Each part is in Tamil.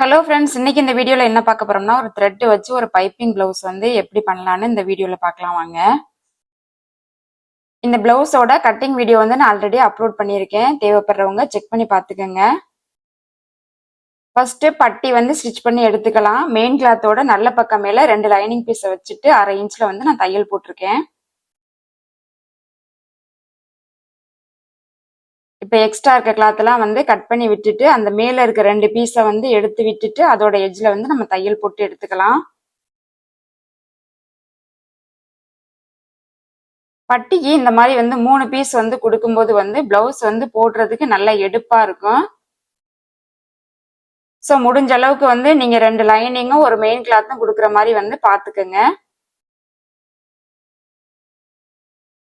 ஹலோ ஃப்ரெண்ட்ஸ் இன்னைக்கு இந்த வீடியோவில் என்ன பார்க்க போறோம்னா ஒரு த்ரெட் வச்சு ஒரு பைப்பிங் பிளவுஸ் வந்து எப்படி பண்ணலான்னு இந்த வீடியோவில் பார்க்கலாம் வாங்க. இந்த பிளவுஸோட கட்டிங் வீடியோ வந்து நான் ஆல்ரெடி அப்லோட் பண்ணியிருக்கேன். தேவைப்படுறவங்க செக் பண்ணி பார்த்துக்கோங்க. ஃபர்ஸ்ட் பட்டி வந்து ஸ்டிச் பண்ணி எடுத்துக்கலாம். மெயின் கிளாத்தோட நல்ல பக்கம் மேலே ரெண்டு லைனிங் பீஸை வச்சுட்டு அரை இன்ச்சில் வந்து நான் தையல் போட்டிருக்கேன். இப்போ எக்ஸ்ட்ரா இருக்க கிளாத் வந்து கட் பண்ணி விட்டுட்டு அந்த மேல இருக்க ரெண்டு பீஸை வந்து எடுத்து விட்டுட்டு அதோட எஜ்ஜில் வந்து நம்ம தையல் போட்டு எடுத்துக்கலாம். பட்டிக்கு இந்த மாதிரி வந்து மூணு பீஸ் வந்து கொடுக்கும்போது வந்து பிளவுஸ் வந்து போடுறதுக்கு நல்லா எடுப்பா இருக்கும். ஸோ முடிஞ்ச அளவுக்கு வந்து நீங்கள் ரெண்டு லைனிங்கும் ஒரு மெயின் கிளாத்தும் கொடுக்குற மாதிரி வந்து பார்த்துக்கோங்க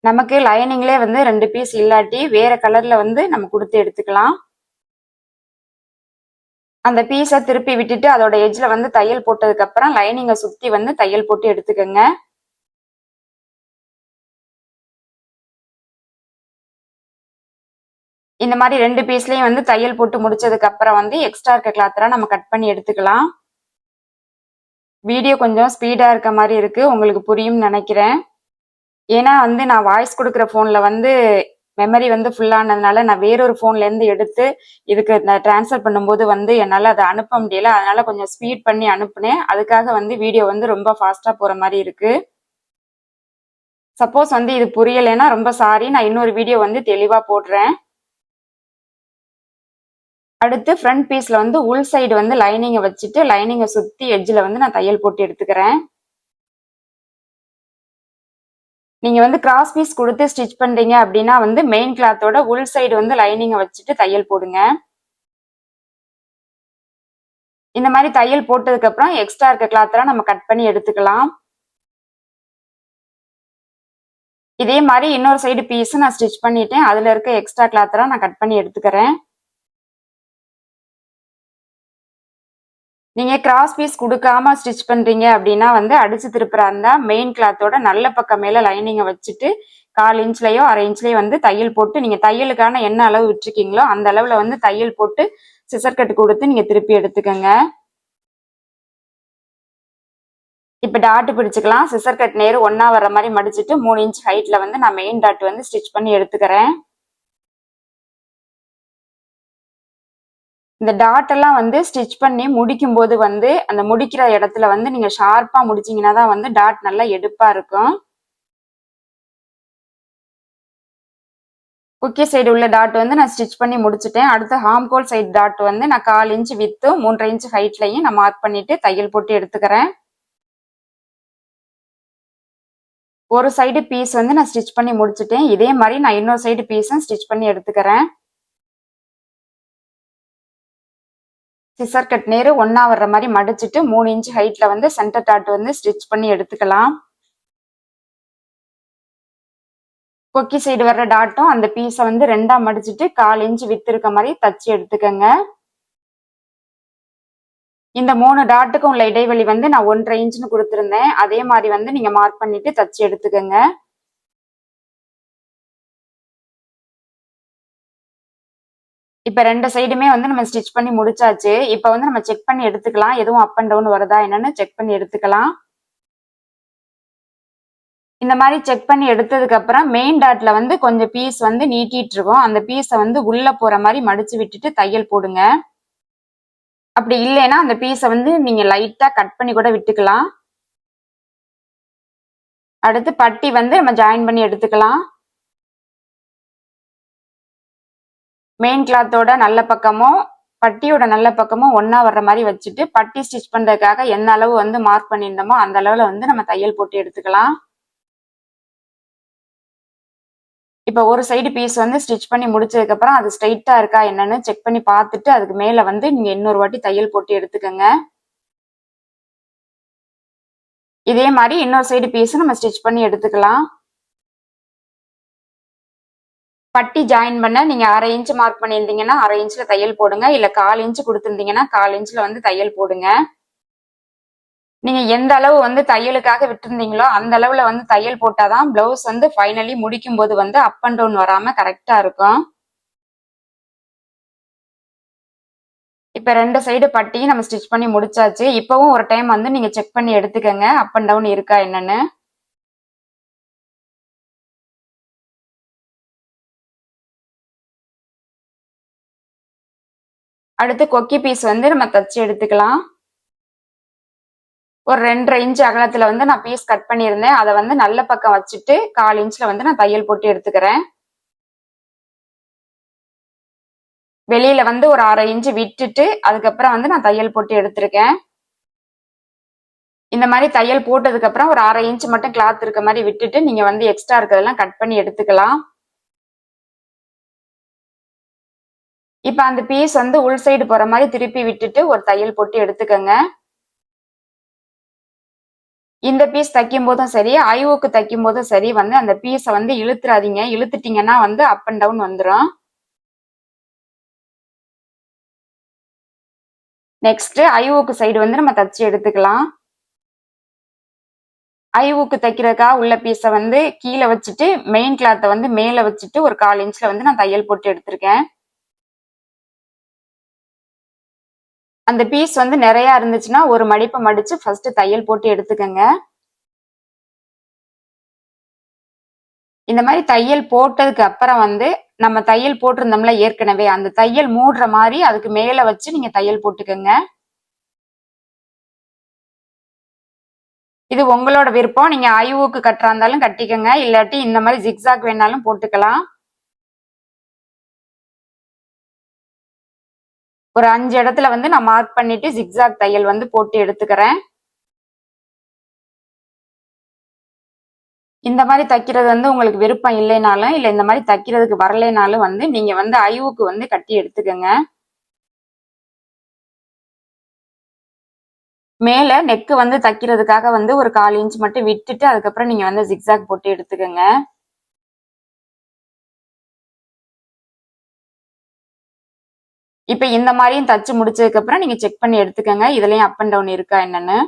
நமக்கு லைனிங்லேயே வந்து ரெண்டு பீஸ் இல்லாட்டி வேற கலர்ல வந்து நம்ம கொடுத்து எடுத்துக்கலாம். அந்த பீஸை திருப்பி விட்டுட்டு அதோட எஜ்ஜில் வந்து தையல் போட்டதுக்கு அப்புறம் லைனிங்கை சுற்றி வந்து தையல் போட்டு எடுத்துக்கோங்க. இந்த மாதிரி ரெண்டு பீஸ்லையும் வந்து தையல் போட்டு முடிச்சதுக்கு அப்புறம் வந்து எக்ஸ்ட்ரா இருக்க கிளாத்லாம் நம்ம கட் பண்ணி எடுத்துக்கலாம். வீடியோ கொஞ்சம் ஸ்பீடாக இருக்க மாதிரி இருக்கு. உங்களுக்கு புரியும் நினைக்கிறேன். ஏன்னா வந்து நான் வாய்ஸ் கொடுக்குற ஃபோனில் வந்து மெமரி வந்து ஃபுல்லானதுனால நான் வேறொரு ஃபோன்லேருந்து எடுத்து இதுக்கு நான் டிரான்ஸ்ஃபர் பண்ணும்போது வந்து என்னால் அதை அனுப்ப முடியல. அதனால் கொஞ்சம் ஸ்பீட் பண்ணி அனுப்புனேன். அதுக்காக வந்து வீடியோ வந்து ரொம்ப ஃபாஸ்ட்டாக போகிற மாதிரி இருக்குது சப்போஸ் வந்து இது புரியலைன்னா ரொம்ப சாரி நான் இன்னொரு வீடியோ வந்து தெளிவாக போடுறேன். அடுத்து ஃப்ரண்ட் பீஸில் வந்து உள் சைடு வந்து லைனிங்கை வச்சுட்டு லைனிங்கை சுற்றி எட்ஜில் வந்து நான் தையல் போட்டு எடுத்துக்கிறேன். நீங்க வந்து கிராஸ் பீஸ் கொடுத்து ஸ்டிச் பண்றீங்க அப்படின்னா வந்து மெயின் கிளாத்தோட உள் சைடு வந்து லைனிங்கை வச்சுட்டு தையல் போடுங்க. இந்த மாதிரி தையல் போட்டதுக்கு அப்புறம் எக்ஸ்ட்ரா இருக்க கிளாத்தெல்லாம் நம்ம கட் பண்ணி எடுத்துக்கலாம். இதே மாதிரி இன்னொரு சைடு பீஸும் நான் ஸ்டிச் பண்ணிட்டேன். அதுல இருக்க எக்ஸ்ட்ரா கிளாத்தெல்லாம் நான் கட் பண்ணி எடுத்துக்கிறேன். நீங்க கிராஸ் பீஸ் கொடுக்காம ஸ்டிச் பண்றீங்க அப்படின்னா வந்து அடிச்சு திருப்புறா இருந்தால் மெயின் கிளாத்தோட நல்ல பக்கம் மேல லைனிங்கை வச்சுட்டு கால் இன்ச்லயோ அரை இன்ச்லயோ வந்து தையல் போட்டு நீங்க தையலுக்கான என்ன அளவு விட்டுருக்கீங்களோ அந்த அளவுல வந்து தையல் போட்டு சிசர் கட்டு கொடுத்து நீங்க திருப்பி எடுத்துக்கோங்க. இப்ப டாட்டு பிடிச்சுக்கலாம். சிசர் கட் நேரு ஒன்னா வர மாதிரி மடிச்சுட்டு மூணு இன்ச் ஹைட்ல வந்து நான் மெயின் டாட் வந்து ஸ்டிச் பண்ணி எடுத்துக்கிறேன். இந்த டாட் எல்லாம் வந்து ஸ்டிச் பண்ணி முடிக்கும் போது வந்து அந்த முடிக்கிற இடத்துல வந்து நீங்க ஷார்ப்பா முடிச்சீங்கன்னா தான் வந்து டாட் நல்லா எடுப்பா இருக்கும். குக்கி சைடு உள்ள டாட் வந்து நான் ஸ்டிச் பண்ணி முடிச்சுட்டேன். அடுத்து ஹாம்கோல் சைடு டாட் வந்து நான் கால் இன்ச் வித்து மூன்றரை இன்ச் ஹைட்லையும் நான் மார்க் பண்ணிட்டு தையல் போட்டு எடுத்துக்கிறேன். ஒரு சைடு பீஸ் வந்து நான் ஸ்டிச் பண்ணி முடிச்சுட்டேன். இதே மாதிரி நான் இன்னொரு சைடு பீஸும் ஸ்டிச் பண்ணி எடுத்துக்கிறேன். சிசர் கட் நேரு ஒன்றா வர்ற மாதிரி மடிச்சுட்டு மூணு இன்ச் ஹைட்ல வந்து சென்டர் டாட் வந்து ஸ்டிச் பண்ணி எடுத்துக்கலாம். கொக்கி சைடு வர்ற டாட்டும் அந்த பீஸை வந்து ரெண்டா மடிச்சுட்டு கால் இன்ச் வித்து இருக்க மாதிரி தச்சு எடுத்துக்கோங்க. இந்த மூணு டாட்டுக்கும் உள்ள இடைவெளி வந்து நான் ஒன்றரை இன்ச்னு கொடுத்துருந்தேன். அதே மாதிரி வந்து நீங்க மார்க் பண்ணிட்டு தச்சு எடுத்துக்கோங்க. இப்ப ரெண்டு சைடுமே வந்து நம்ம ஸ்டிச் பண்ணி முடிச்சாச்சு. இப்ப வந்து நம்ம செக் பண்ணி எடுத்துக்கலாம். எதுவும் அப் அண்ட் டவுன் வருதா என்னன்னு செக் பண்ணி எடுத்துக்கலாம். இந்த மாதிரி செக் பண்ணி எடுத்ததுக்கு அப்புறம் மெயின் டாட்ல வந்து கொஞ்சம் பீஸ் வந்து நீட்டிட்டு இருக்கோம். அந்த பீஸை வந்து உள்ள போற மாதிரி மடிச்சு விட்டுட்டு தையல் போடுங்க. அப்படி இல்லைன்னா அந்த பீஸை வந்து நீங்க லைட்டா கட் பண்ணி கூட விட்டுக்கலாம். அடுத்து பட்டி வந்து நம்ம ஜாயின் பண்ணி எடுத்துக்கலாம். மெயின் கிளாத்தோட நல்ல பக்கமும் பட்டியோட நல்ல பக்கமும் ஒன்னா வர்ற மாதிரி வச்சுட்டு பட்டி ஸ்டிச் பண்றதுக்காக எந்த அளவு வந்து மார்க் பண்ணியிருந்தோமோ அந்த அளவுல வந்து நம்ம தையல் போட்டு எடுத்துக்கலாம். இப்போ ஒரு சைடு பீஸ் வந்து ஸ்டிச் பண்ணி முடிச்சதுக்கு அப்புறம் அது ஸ்ட்ரைட்டா இருக்கா என்னன்னு செக் பண்ணி பார்த்துட்டு அதுக்கு மேல வந்து நீங்க இன்னொரு வாட்டி தையல் போட்டு எடுத்துக்கோங்க. இதே மாதிரி இன்னொரு சைடு பீஸ் நம்ம ஸ்டிச் பண்ணி எடுத்துக்கலாம். பட்டி ஜாயின் பண்ண நீங்க அரை இன்ச் மார்க் பண்ணியிருந்தீங்கன்னா அரை இன்ச்ல தையல் போடுங்க. இல்ல கால் இன்ச் கொடுத்துருந்தீங்கன்னா கால் இன்ச்ல வந்து தையல் போடுங்க. நீங்க எந்த அளவு வந்து தையலுக்காக விட்டுருந்தீங்களோ அந்த அளவுல வந்து தையல் போட்டாதான் பிளவுஸ் வந்து ஃபைனலி முடிக்கும் போது வந்து அப் அண்ட் டவுன் வராம கரெக்டா இருக்கும். இப்ப ரெண்டு சைடு பட்டியும் நம்ம ஸ்டிச் பண்ணி முடிச்சாச்சு. இப்பவும் ஒரு டைம் வந்து நீங்க செக் பண்ணி எடுத்துக்கங்க. அப் அண்ட் டவுன் இருக்கா என்னன்னு. அடுத்து கொக்கி பீஸ் வந்து நம்ம தச்சு எடுத்துக்கலாம். ஒரு ரெண்டரை இன்ச் அகலத்துல வந்து நான் பீஸ் கட் பண்ணியிருந்தேன். அதை வந்து நல்ல பக்கம் வச்சுட்டு கால் இன்ச்ல வந்து நான் தையல் போட்டு எடுத்துக்கிறேன். வெளியில வந்து ஒரு அரை இன்ச்சு விட்டுட்டு அதுக்கப்புறம் வந்து நான் தையல் போட்டு எடுத்திருக்கேன். இந்த மாதிரி தையல் போட்டதுக்கு அப்புறம் ஒரு அரை இன்ச் மட்டும் கிளாத் இருக்க மாதிரி விட்டுட்டு நீங்க வந்து எக்ஸ்ட்ரா இருக்கிறதெல்லாம் கட் பண்ணி எடுத்துக்கலாம். இப்போ அந்த பீஸ் வந்து உள் சைடு போகிற மாதிரி திருப்பி விட்டுட்டு ஒரு தையல் போட்டு எடுத்துக்கோங்க. இந்த பீஸ் தைக்கும் போதும் சரி ஐஓக்கு தைக்கும் போதும் சரி வந்து அந்த பீஸை வந்து இழுத்துறாதீங்க. இழுத்துட்டீங்கன்னா வந்து அப் அண்ட் டவுன் வந்துடும் நெக்ஸ்ட் ஐஓக்கு சைடு வந்து நம்ம தச்சு எடுத்துக்கலாம். ஐஓக்கு தைக்கிறக்கா உள்ள பீஸை வந்து கீழே வச்சுட்டு மெயின் கிளாத்தை வந்து மேலே வச்சுட்டு ஒரு கால் இன்ச்சில் வந்து நான் தையல் போட்டு எடுத்திருக்கேன். அந்த பீஸ் வந்து நிறையா இருந்துச்சுன்னா ஒரு மடிப்பை மடித்து ஃபஸ்ட்டு தையல் போட்டு எடுத்துக்கோங்க. இந்த மாதிரி தையல் போட்டதுக்கு அப்புறம் வந்து நம்ம தையல் போட்டிருந்தோம்ல ஏற்கனவே அந்த தையல் மூடுற மாதிரி அதுக்கு மேலே வச்சு நீங்கள் தையல் போட்டுக்கோங்க. இது உங்களோட விருப்பம். நீங்கள் ஐவுக்கு கட்டுறா இருந்தாலும் கட்டிக்கோங்க. இல்லாட்டி இந்த மாதிரி ஜிக்ஸாக் வேணாலும் போட்டுக்கலாம். ஒரு அஞ்சு இடத்துல வந்து நான் மார்க் பண்ணிட்டு ஜிக்ஸாக் தையல் வந்து போட்டு எடுத்துக்கிறேன். இந்த மாதிரி தைக்கிறது வந்து உங்களுக்கு விருப்பம் இல்லைனாலும் இல்லை இந்த மாதிரி தைக்கிறதுக்கு வரலைனாலும் வந்து நீங்க வந்து ஐவுக்கு வந்து கட்டி எடுத்துக்கோங்க. மேல நெக்கு வந்து தைக்கிறதுக்காக வந்து ஒரு கால் இன்ச் மட்டும் விட்டுட்டு அதுக்கப்புறம் நீங்க வந்து ஜிக்ஸாக் போட்டு எடுத்துக்கோங்க. இப்போ இந்த மாதிரியும் தச்சு முடிச்சதுக்கப்புறம் நீங்கள் செக் பண்ணி எடுத்துக்கோங்க. இதுலேயும் அப் அண்ட் டவுன் இருக்கா என்னன்னு.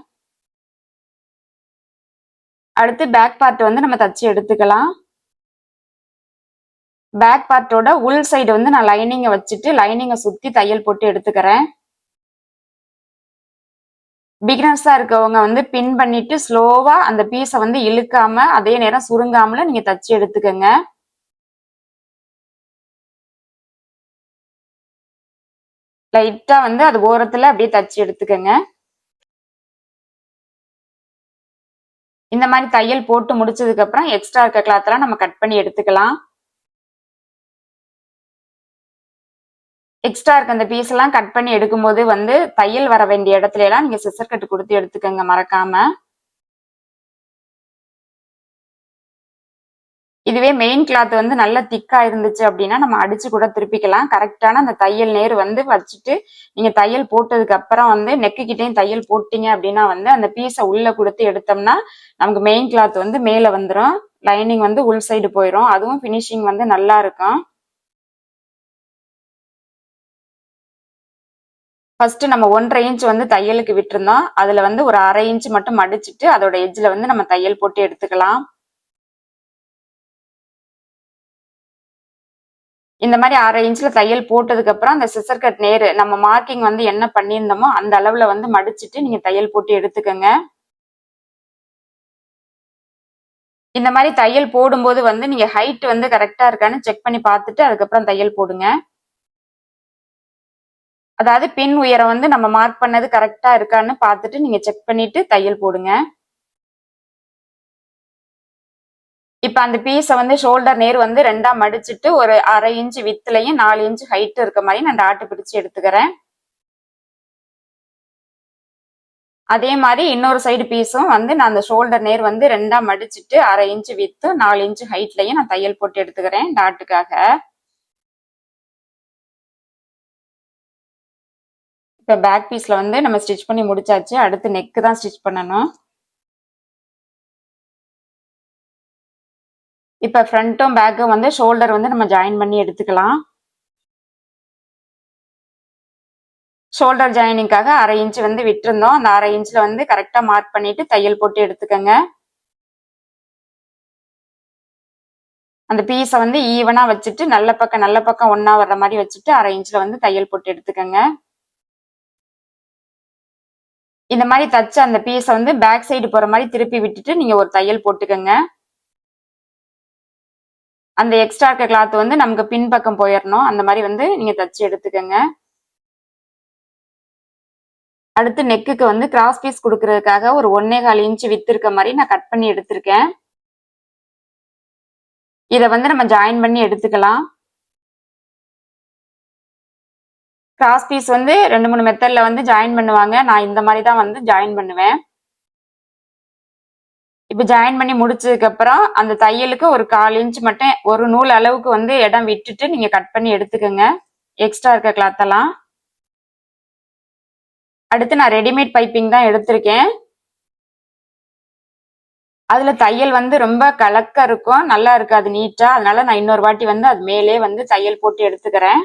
அடுத்து பேக் பார்ட் வந்து நம்ம தச்சு எடுத்துக்கலாம். பேக் பார்ட்டோட உள் சைடு வந்து நான் லைனிங்கை வச்சுட்டு லைனிங்கை சுற்றி தையல் போட்டு எடுத்துக்கிறேன். பிகினர்ஸாக இருக்கவங்க வந்து பின் பண்ணிட்டு ஸ்லோவாக அந்த பீஸை வந்து இழுக்காம அதே நேரம் சுருங்காமல நீங்கள் தச்சு எடுத்துக்கோங்க. லைட்டா வந்து அது ஓரத்துல அப்படியே தச்சு எடுத்துக்கோங்க. இந்த மாதிரி தையல் போட்டு முடிச்சதுக்கு அப்புறம் எக்ஸ்ட்ரா இருக்க கிளாத் எல்லாம் நம்ம கட் பண்ணி எடுத்துக்கலாம். எக்ஸ்ட்ரா இருக்க அந்த பீஸ் எல்லாம் கட் பண்ணி எடுக்கும்போது வந்து தையல் வர வேண்டிய இடத்துல எல்லாம் நீங்க சிசர் கட்டு கொடுத்து எடுத்துக்கோங்க மறக்காம. இதுவே மெயின் கிளாத் வந்து நல்ல திக்கா இருந்துச்சு அப்படின்னா நம்ம அடிச்சு கூட திருப்பிக்கலாம். கரெக்டான அந்த தையல் நேர் வந்து வச்சுட்டு நீங்க தையல் போட்டதுக்கு அப்புறம் வந்து நெக்கு கிட்டையும் தையல் போட்டீங்க அப்படின்னா வந்து அந்த பீஸை உள்ள கொடுத்து எடுத்தோம்னா நமக்கு மெயின் கிளாத் வந்து மேல வந்துடும் லைனிங் வந்து உள் சைடு போயிடும் அதுவும் ஃபினிஷிங் வந்து நல்லா இருக்கும். ஃபர்ஸ்ட் நம்ம ஒன்றரை இன்ச் வந்து தையலுக்கு விட்டுருந்தோம். அதுல வந்து ஒரு அரை இன்ச் மட்டும் மடிச்சுட்டு அதோட எஜ்ஜில் வந்து நம்ம தையல் போட்டு எடுத்துக்கலாம். இந்த மாதிரி அரை இன்ச்ல தையல் போட்டதுக்கப்புறம் அந்த சிசர் கட் நேரு நம்ம மார்க்கிங் வந்து என்ன பண்ணியிருந்தோமோ அந்த அளவில் வந்து மடிச்சுட்டு நீங்கள் தையல் போட்டு எடுத்துக்கோங்க. இந்த மாதிரி தையல் போடும்போது வந்து நீங்கள் ஹைட் வந்து கரெக்டாக இருக்கான்னு செக் பண்ணி பார்த்துட்டு அதுக்கப்புறம் தையல் போடுங்க. அதாவது பின் உயரம் வந்து நம்ம மார்க் பண்ணது கரெக்டாக இருக்கான்னு பார்த்துட்டு நீங்கள் செக் பண்ணிட்டு தையல் போடுங்க. இப்ப அந்த பீஸை வந்து ஷோல்டர் நேர் வந்து ரெண்டா மடிச்சுட்டு ஒரு அரை இன்ச்சு வித்துலையும் நாலு இன்ச் ஹைட் இருக்க மாதிரி நான் டாட்டு பிடிச்சு எடுத்துக்கிறேன். அதே மாதிரி இன்னொரு சைடு பீஸும் வந்து நான் அந்த ஷோல்டர் நேர் வந்து ரெண்டா மடிச்சுட்டு அரை இன்ச்சு வித்து நாலு இன்ச்சு ஹைட்லயும் நான் தையல் போட்டு எடுத்துக்கிறேன் டாட்டுக்காக இப்போ பேக் பீஸ்ல வந்து நம்ம ஸ்டிச் பண்ணி முடிச்சாச்சு. அடுத்து நெக்கு தான் ஸ்டிச் பண்ணணும். இப்போ ஃப்ரண்ட்டும் பேக்கும் வந்து ஷோல்டர் வந்து நம்ம ஜாயின் பண்ணி எடுத்துக்கலாம். ஷோல்டர் ஜாயினிங்காக அரை இன்ச் வந்து விட்டுருந்தோம். அந்த அரை இன்ச்சில் வந்து கரெக்டாக மார்க் பண்ணிட்டு தையல் போட்டு எடுத்துக்கோங்க. அந்த பீஸை வந்து ஈவனாக வச்சுட்டு நல்ல பக்கம் நல்ல பக்கம் ஒன்றா வர்ற மாதிரி வச்சுட்டு அரை இன்ச்சில் வந்து தையல் போட்டு எடுத்துக்கோங்க. இந்த மாதிரி தச்சு அந்த பீஸை வந்து பேக் சைடு போகிற மாதிரி திருப்பி விட்டுட்டு நீங்கள் ஒரு தையல் போட்டுக்கோங்க. அந்த எக்ஸ்ட்ரா இருக்க கிளாத் வந்து நமக்கு பின்பக்கம் போயிடணும் அந்த மாதிரி வந்து நீங்க தச்சு எடுத்துக்கோங்க. அடுத்து நெக்குக்கு வந்து கிராஸ் பீஸ் கொடுக்கறதுக்காக ஒரு ஒன்னே கால் இன்ச்சு வித்து இருக்க மாதிரி நான் கட் பண்ணி எடுத்திருக்கேன். இதை வந்து நம்ம ஜாயின் பண்ணி எடுத்துக்கலாம். கிராஸ் பீஸ் வந்து ரெண்டு மூணு மெத்தட்ல வந்து ஜாயின் பண்ணுவாங்க. நான் இந்த மாதிரி தான் வந்து ஜாயின் பண்ணுவேன். இப்போ ஜாயின் பண்ணி முடிச்சதுக்கு அப்புறம் அந்த தையலுக்கு ஒரு கால் இன்ச் மட்டும் ஒரு நூல் அளவுக்கு வந்து இடம் விட்டுட்டு நீங்க கட் பண்ணி எடுத்துக்கோங்க. எக்ஸ்ட்ரா இருக்க கிளாத் எல்லாம். அடுத்து நான் ரெடிமேட் பைப்பிங் தான் எடுத்திருக்கேன். அதுல தையல் வந்து ரொம்ப கலக்க இருக்கும். நல்லா இருக்காது நீட்டா. அதனால நான் இன்னொரு வாட்டி வந்து அது மேலே வந்து தையல் போட்டு எடுத்துக்கிறேன்.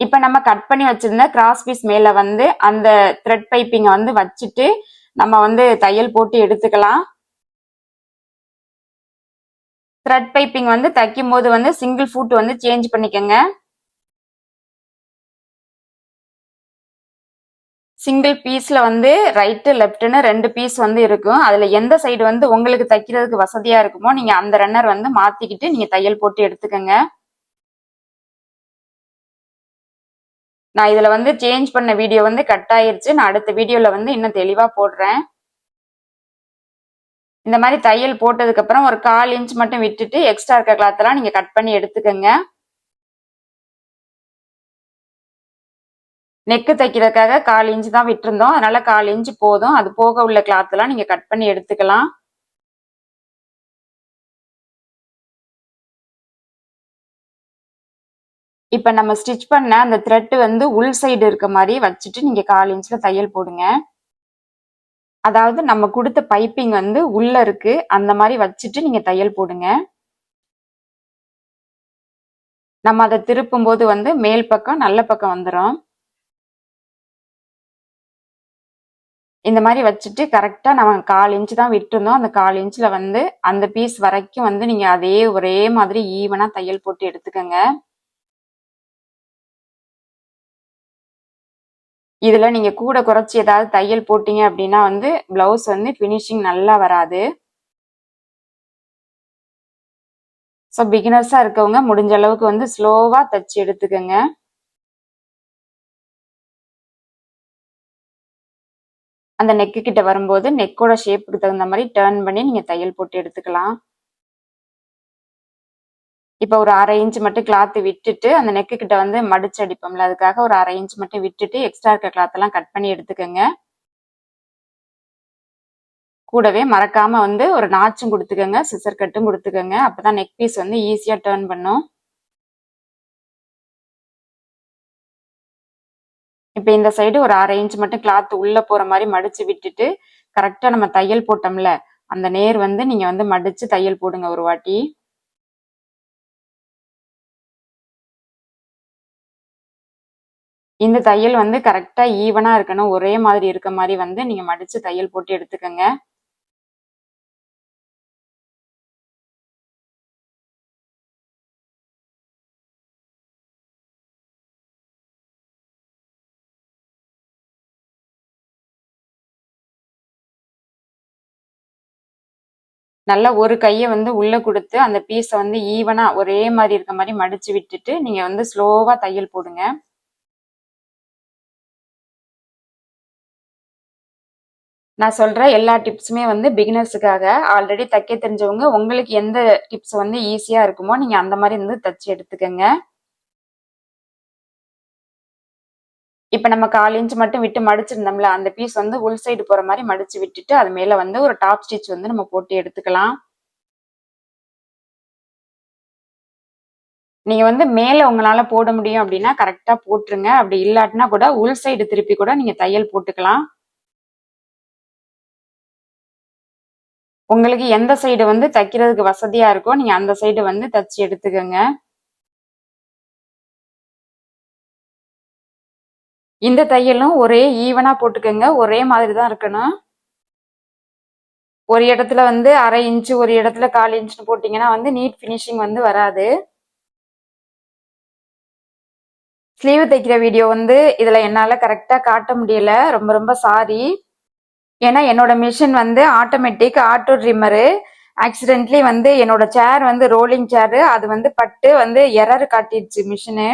இப்ப நம்ம கட் பண்ணி வச்சிருந்த கிராஸ் பீஸ் மேல வந்து அந்த த்ரெட் பைப்பிங்க வந்து வச்சுட்டு நம்ம வந்து தையல் போட்டு எடுத்துக்கலாம். த்ரெட் பைப்பிங் வந்து தைக்கும் போது வந்து சிங்கிள் ஃபுட் வந்து சேஞ்ச் பண்ணிக்கோங்க. சிங்கிள் பீஸ்ல வந்து ரைட்டு லெஃப்ட்டுன்னு ரெண்டு பீஸ் வந்து இருக்கும். அதுல எந்த சைடு வந்து உங்களுக்கு தைக்கிறதுக்கு வசதியா இருக்குமோ நீங்க அந்த ரன்னர் வந்து மாத்திக்கிட்டு நீங்க தையல் போட்டு எடுத்துக்கோங்க. நான் இதில் வந்து சேஞ்ச் பண்ண வீடியோ வந்து கட் ஆயிருச்சு. நான் அடுத்த வீடியோவில் வந்து இன்னும் தெளிவாக போடுறேன். இந்த மாதிரி தையல் போட்டதுக்கப்புறம் ஒரு கால் இன்ச் மட்டும் விட்டுட்டு எக்ஸ்ட்ரா இருக்க கிளாத்தெல்லாம் நீங்கள் கட் பண்ணி எடுத்துக்கோங்க. நெக்கு தைக்கிறதுக்காக கால் இன்ச் தான் விட்டுருந்தோம். அதனால கால் இன்ச்சு போதும். அது போக உள்ள கிளாத்தெல்லாம் நீங்கள் கட் பண்ணி எடுத்துக்கலாம். இப்ப நம்ம ஸ்டிச் பண்ண அந்த த்ரெட் வந்து உள் சைடு இருக்க மாதிரி வச்சுட்டு நீங்க கால் இன்ச்ல தையல் போடுங்க. அதாவது நம்ம கொடுத்த பைப்பிங் வந்து உள்ள இருக்கு. அந்த மாதிரி வச்சுட்டு நீங்க தையல் போடுங்க. நம்ம அதை திருப்பும் போது வந்து மேல் பக்கம் நல்ல பக்கம் வந்துடும் இந்த மாதிரி வச்சுட்டு கரெக்டா நம்ம கால் இன்ச் தான் விட்டுருந்தோம். அந்த கால் இன்ச்சில் வந்து அந்த பீஸ் வரைக்கும் வந்து நீங்க அதே ஒரே மாதிரி ஈவனா தையல் போட்டு எடுத்துக்கோங்க. இதுல நீங்க கூட குறைச்சி ஏதாவது தையல் போட்டீங்க அப்படின்னா வந்து ப்ளவுஸ் வந்து ஃபினிஷிங் நல்லா வராது. ஸோ பிகினர்ஸாக இருக்கவங்க முடிஞ்ச அளவுக்கு வந்து ஸ்லோவா தச்சு எடுத்துக்கோங்க. அந்த நெக்கு கிட்ட வரும்போது நெக்கோட ஷேப்புக்கு தகுந்த மாதிரி டேர்ன் பண்ணி நீங்கள் தையல் போட்டு எடுத்துக்கலாம். இப்போ ஒரு அரை இன்ச் மட்டும் கிளாத் விட்டுட்டு அந்த நெக்கு கிட்ட வந்து மடிச்சு அடிப்போம்ல அதுக்காக ஒரு அரை இன்ச் மட்டும் விட்டுட்டு எக்ஸ்ட்ரா இருக்க கிளாத் எல்லாம் கட் பண்ணி எடுத்துக்கோங்க. கூடவே மறக்காம வந்து ஒரு நாச்சும் கொடுத்துக்கோங்க சிசர் கட்டும் கொடுத்துக்கோங்க. அப்பதான் நெக் பீஸ் வந்து ஈஸியா டேர்ன் பண்ணும். இப்போ இந்த சைடு ஒரு அரை இன்ச் மட்டும் கிளாத் உள்ள போற மாதிரி மடிச்சு விட்டுட்டு கரெக்டா நம்ம தையல் போட்டோம்ல அந்த நேர் வந்து நீங்க வந்து மடிச்சு தையல் போடுங்க ஒரு வாட்டி. இந்த தையல் வந்து கரெக்டாக ஈவனாக இருக்கணும். ஒரே மாதிரி இருக்க மாதிரி வந்து நீங்கள் மடித்து தையல் போட்டு எடுத்துக்கோங்க. நல்லா ஒரு கையை வந்து உள்ளே கொடுத்து அந்த பீஸை வந்து ஈவனாக ஒரே மாதிரி இருக்க மாதிரி மடித்து விட்டுட்டு நீங்கள் வந்து ஸ்லோவாக தையல் போடுங்க. நான் சொல்கிற எல்லா டிப்ஸுமே வந்து பிகினர்ஸுக்காக ஆல்ரெடி தைக்க தெரிஞ்சவங்க உங்களுக்கு எந்த டிப்ஸ் வந்து ஈஸியாக இருக்குமோ நீங்கள் அந்த மாதிரி வந்து தைச்சி எடுத்துக்கோங்க. இப்போ நம்ம கால் இன்ச் மட்டும் விட்டு மடிச்சிருந்தோம்ல அந்த பீஸ் வந்து உள் சைடு போகிற மாதிரி மடித்து விட்டுட்டு அது மேலே வந்து ஒரு டாப் ஸ்டிச் வந்து நம்ம போட்டு எடுத்துக்கலாம். நீங்கள் வந்து மேலே உங்களால் போட முடியும் அப்படின்னா கரெக்டாக போட்டுருங்க. அப்படி இல்லாட்டினா கூட உள் சைடு திருப்பி கூட நீங்கள் தையல் போட்டுக்கலாம். உங்களுக்கு எந்த சைடு வந்து தைக்கிறதுக்கு வசதியா இருக்கோ நீங்க அந்த சைடு வந்து தச்சு எடுத்துக்கோங்க. இந்த தையலும் ஒரே ஈவனா போட்டுக்கோங்க. ஒரே மாதிரி தான் இருக்கணும். ஒரு இடத்துல வந்து அரை இன்ச்சு ஒரு இடத்துல கால் இன்ச்சுன்னு போட்டிங்கன்னா வந்து நீட் ஃபினிஷிங் வந்து வராது. ஸ்லீவ் தைக்கிற வீடியோ வந்து இதில் என்னால் கரெக்டாக காட்ட முடியல. ரொம்ப ரொம்ப சாரி ஏன்னா என்னோட மிஷின் வந்து ஆட்டோமேட்டிக் ஆட்டோ ட்ரிம்மரு ஆக்சிடென்ட்லி வந்து என்னோட சேர் வந்து ரோலிங் சேரு அது வந்து பட்டு வந்து எரர் காட்டிடுச்சு மிஷினு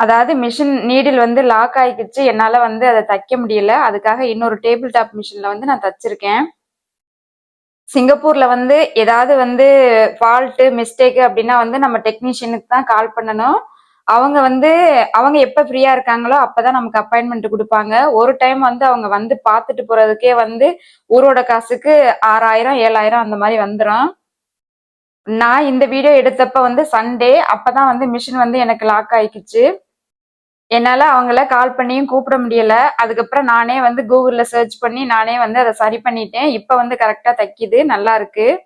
அதாவது மிஷின் நீடில் வந்து லாக் ஆகிக்கிச்சு என்னால் வந்து அதை தைக்க முடியல. அதுக்காக இன்னொரு டேபிள் டாப் மிஷினில் வந்து நான் தச்சிருக்கேன். சிங்கப்பூரில் வந்து ஏதாவது வந்து ஃபால்ட்டு மிஸ்டேக்கு அப்படின்னா வந்து நம்ம டெக்னீஷியனுக்கு தான் கால் பண்ணணும். அவங்க வந்து அவங்க எப்போ ஃப்ரீயா இருக்காங்களோ அப்போதான் நமக்கு அப்பாயின்மெண்ட் கொடுப்பாங்க. ஒரு டைம் வந்து அவங்க வந்து பார்த்துட்டு போறதுக்கே வந்து ஊரோட காசுக்கு ஆறாயிரம் ஏழாயிரம் அந்த மாதிரி வந்துடும் நான் இந்த வீடியோ எடுத்தப்ப வந்து சண்டே அப்போதான் வந்து மிஷின் வந்து எனக்கு லாக் ஆயிக்குச்சு. என்னால் அவங்கள கால் பண்ணியும் கூப்பிட முடியல. அதுக்கப்புறம் நானே வந்து கூகுளில் சர்ச் பண்ணி நானே வந்து அதை சரி பண்ணிட்டேன். இப்போ வந்து கரெக்டாக தைக்கிது. நல்லா இருக்குது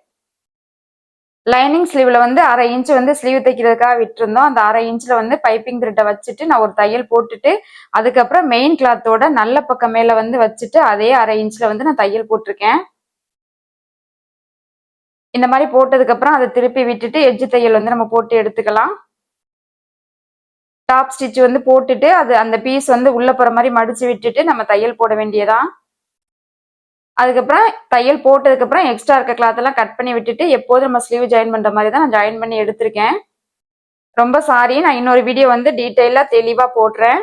லைனிங் ஸ்லீவ்ல வந்து அரை இன்ச் வந்து ஸ்லீவ் தைக்கிறதுக்காக விட்டுருந்தோம். அந்த அரை இன்ச்ல வந்து பைப்பிங் த்ரெட்டை வச்சுட்டு நான் ஒரு தையல் போட்டுட்டு அதுக்கப்புறம் மெயின் கிளாத்தோட நல்ல பக்கம் மேல வந்து வச்சுட்டு அதே அரை இன்ச்ல வந்து நான் தையல் போட்டிருக்கேன். இந்த மாதிரி போட்டதுக்கு அப்புறம் அதை திருப்பி விட்டுட்டு எஜ்ஜு தையல் வந்து நம்ம போட்டு எடுத்துக்கலாம். டாப் ஸ்டிச் வந்து போட்டுட்டு அது அந்த பீஸ் வந்து உள்ள போற மாதிரி மடிச்சு விட்டுட்டு நம்ம தையல் போட வேண்டியதான் அதுக்கப்புறம் தையல் போட்டதுக்கப்புறம் எக்ஸ்ட்ரா இருக்க கிளாத்தெல்லாம் கட் பண்ணி விட்டுட்டு எப்போதும் நம்ம ஸ்லீவ் ஜாயின் பண்ணுற மாதிரி தான் நான் ஜாயின் பண்ணி எடுத்திருக்கேன். ரொம்ப சாரி நான் இன்னொரு வீடியோ வந்து டீட்டெயிலாக தெளிவாக போடுறேன்.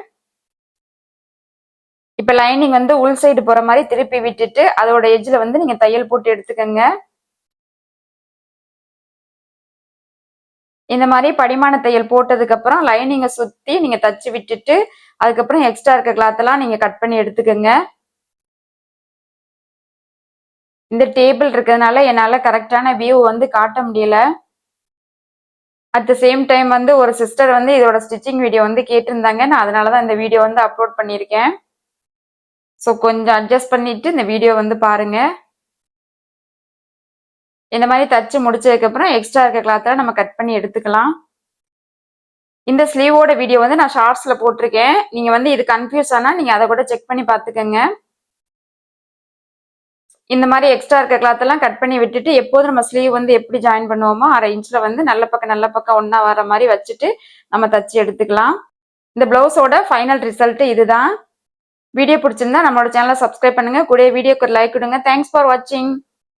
இப்போ லைனிங் வந்து உள் சைடு போகிற மாதிரி திருப்பி விட்டுட்டு அதோட எஜ்ஜில் வந்து நீங்கள் தையல் போட்டு எடுத்துக்கோங்க. இந்த மாதிரி படிமான தையல் போட்டதுக்கப்புறம் லைனிங்கை சுற்றி நீங்கள் தச்சு விட்டுட்டு அதுக்கப்புறம் எக்ஸ்ட்ரா இருக்க கிளாத்தெல்லாம் நீங்கள் கட் பண்ணி எடுத்துக்கோங்க. இந்த டேபிள் இருக்கிறதுனால என்னால் கரெக்டான வியூ வந்து காட்ட முடியல. அட் த சேம் டைம் வந்து ஒரு சிஸ்டர் வந்து இதோட ஸ்டிச்சிங் வீடியோ வந்து கேட்டிருந்தாங்க. நான் அதனால தான் இந்த வீடியோ வந்து அப்லோட் பண்ணியிருக்கேன். ஸோ கொஞ்சம் அட்ஜஸ்ட் பண்ணிட்டு இந்த வீடியோ வந்து பாருங்க. இந்த மாதிரி தச்சு முடிச்சதுக்கப்புறம் எக்ஸ்ட்ரா இருக்க கிளாத்தில் நம்ம கட் பண்ணி எடுத்துக்கலாம். இந்த ஸ்லீவோட வீடியோ வந்து நான் ஷார்ட்ஸில் போட்டிருக்கேன். நீங்கள் வந்து இது கன்ஃபியூஸ் ஆனால் நீங்கள் அதை கூட செக் பண்ணி பார்த்துக்கோங்க. இந்த மாதிரி எக்ஸ்ட்ரா இருக்க கிளாத் எல்லாம் கட் பண்ணி விட்டுட்டு எப்போதும் நம்ம ஸ்லீவ் வந்து எப்படி ஜாயின் பண்ணுவோமோ அரை இன்ச்சில் வந்து நல்ல பக்கம் நல்ல பக்கம் ஒன்றா வர மாதிரி வச்சுட்டு நம்ம தச்சு எடுத்துக்கலாம். இந்த பிளவுஸோட ஃபைனல் ரிசல்ட் இதுதான். வீடியோ பிடிச்சிருந்தா நம்மளோட சேனலை சப்ஸ்கிரைப் பண்ணுங்க. கூட வீடியோக்கு ஒரு லைக் கொடுங்க. தேங்க்ஸ் ஃபார் வாட்சிங்